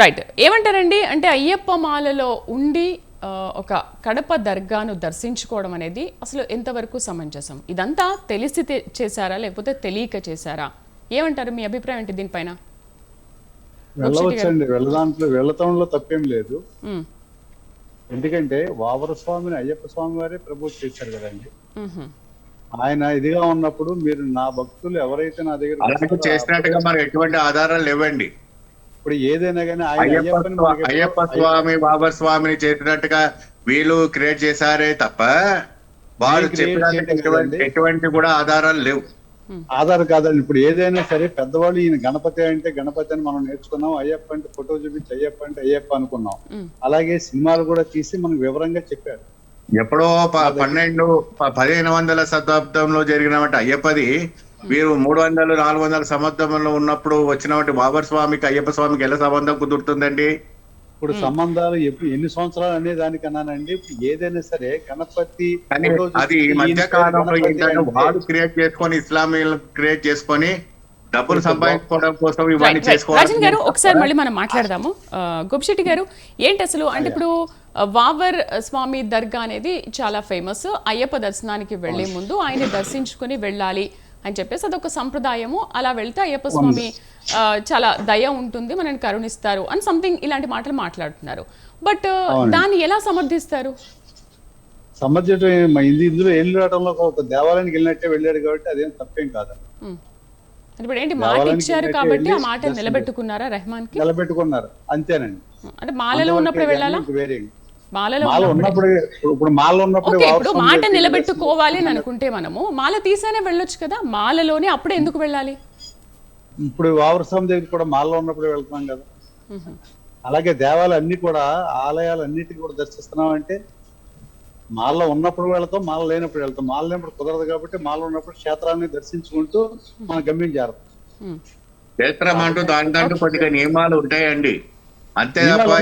Right ఏమంటారండి? అంటే అయ్యప్ప మాలలో ఉండి ఒక కడప దర్గాను దర్శించుకోవడం అనేది అసలు ఎంతవరకు సమంజసం? ఇదంతా తెలిసి చేశారా? లేకపోతే తెలియక చేశారా? ఏమంటారు? మీ అభిప్రాయం ఏంటి దీనిపైన? వెళ్ళవచ్చండి. వెళ్ళదాంట్లో వెళ్ళటంలో తప్పేం లేదు. ఎందుకంటే వావర స్వామిని అయ్యప్ప స్వామి వారే ప్రపోజ్ చేశారు కదండి. ఆయన ఇదిగా ఉన్నప్పుడు మీరు నా భక్తులు ఎవరైతే నా దగ్గర చేసినట్టుగా మనకు ఎటువంటి ఆధారాలు లేవండి. ఇప్పుడు ఏదైనా కానీ అయ్యప్ప స్వామి బాబర్ స్వామిని చేసినట్టుగా వీళ్ళు క్రియేట్ చేశారే తప్ప వారు చేయడం ఎటువంటి కూడా ఆధారాలు లేవు. ఆధార్ కాదండి. ఇప్పుడు ఏదైనా సరే పెద్దవాళ్ళు ఈయన గణపతి అంటే గణపతి అని మనం నేర్చుకున్నాం. అయ్యప్ప అంటే ఫోటో చూపించి అయ్యప్ప అంటే అయ్యప్ప అనుకున్నాం. అలాగే సినిమాలు కూడా తీసి మనకు వివరంగా చెప్పారు. ఎప్పుడో ప- పన్నెండు పదిహేను వందల శతాబ్దంలో జరిగినటువంటి అయ్యప్పది వీరు మూడు వందలు నాలుగు వందల సంవత్సరంలో ఉన్నప్పుడు వచ్చినటువంటి బాబర్ స్వామికి అయ్యప్ప స్వామికి ఎలా సంబంధం కుదురుతుందండి? ఇప్పుడు సంబంధాలు ఎప్పుడు ఎన్ని సంవత్సరాలు అనే దానికన్నానండి. ఇప్పుడు ఏదైనా సరే గణపతి అది మధ్య కాలంలో వాడు క్రియేట్ చేసుకొని ఇస్లామీలు క్రియేట్ చేసుకొని డబ్బులు సంపాదించుకోవడం కోసం ఇవన్నీ. చేసుకోవాలి గారు ఒకసారి మళ్ళీ మనం మాట్లాడదాము. గోపిశెట్టి గారు ఏంటి అసలు? అంటే ఇప్పుడు వావర్ స్వామి దర్గా అనేది చాలా ఫేమస్ అయ్యప్ప దర్శనానికి వెళ్ళే ముందు ఆయన దర్శించుకుని వెళ్ళాలి. అని చెప్పేసి అదొక సంప్రదాయము. అలా వెళ్తే అయ్యప్ప స్వామి చాలా దయ ఉంటుంది మనని కరుణిస్తారు అని సంథింగ్ ఇలాంటి మాటలు మాట్లాడుతున్నారు. బట్ దాన్ని ఎలా సమర్థిస్తారు? ఇది ఇందులో ఏం రావడంలో ఒక దేవాలయానికి వెళ్ళినట్టే వెళ్ళాడు కాబట్టి అదేం తప్పేం కాదు. ఇప్పుడు ఏంటి మాట ఇచ్చారు కాబట్టి ఆ వెళ్ళి మాట నిలబెట్టుకున్నారా రెహమాన్కి నిలబెట్టుకున్నారు. అంతేనండి. అంటే మాలలో ఉన్నప్పుడు వెళ్ళాలా? మాలలో మాల ఉన్నప్పుడు. ఉన్నప్పుడు ఇప్పుడు మాల ఉన్నప్పుడు ఓకే ఇప్పుడు మాట నిలబెట్టుకోవాలి అని అనుకుంటే మనము మాల తీసేనే వెళ్ళొచ్చు కదా మాలలోనే అప్పుడే ఎందుకు వెళ్ళాలి? ఇప్పుడు వావరస్వామి దగ్గర కూడా మాలలో ఉన్నప్పుడు వెళ్తున్నాం కదా. అలాగే దేవాలయాలు అన్ని కూడా ఆలయాలు అన్నిటికీ కూడా దర్శిస్తున్నాం అంటే మాలలో ఉన్నప్పుడు వెళ్తాం మాల లేనప్పుడు వెళ్తాం. మాల లేనప్పుడు కుదరదు కాబట్టి మాల ఉన్నప్పుడు క్షేత్రాన్ని దర్శించుకుంటూ మన గమ్యం చేరతాం. క్షేత్రం అంటూ దానికంటూ కొద్దిగా నియమాలు ఉంటాయండి. అంతే తప్ప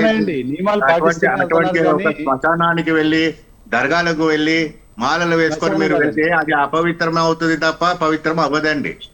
శ్మశానానికి వెళ్ళి దర్గాలకు వెళ్ళి మాలలు వేసుకొని మీరు వెళ్తే అది అపవిత్రమే అవుతుంది తప్ప పవిత్రం అవ్వదండి.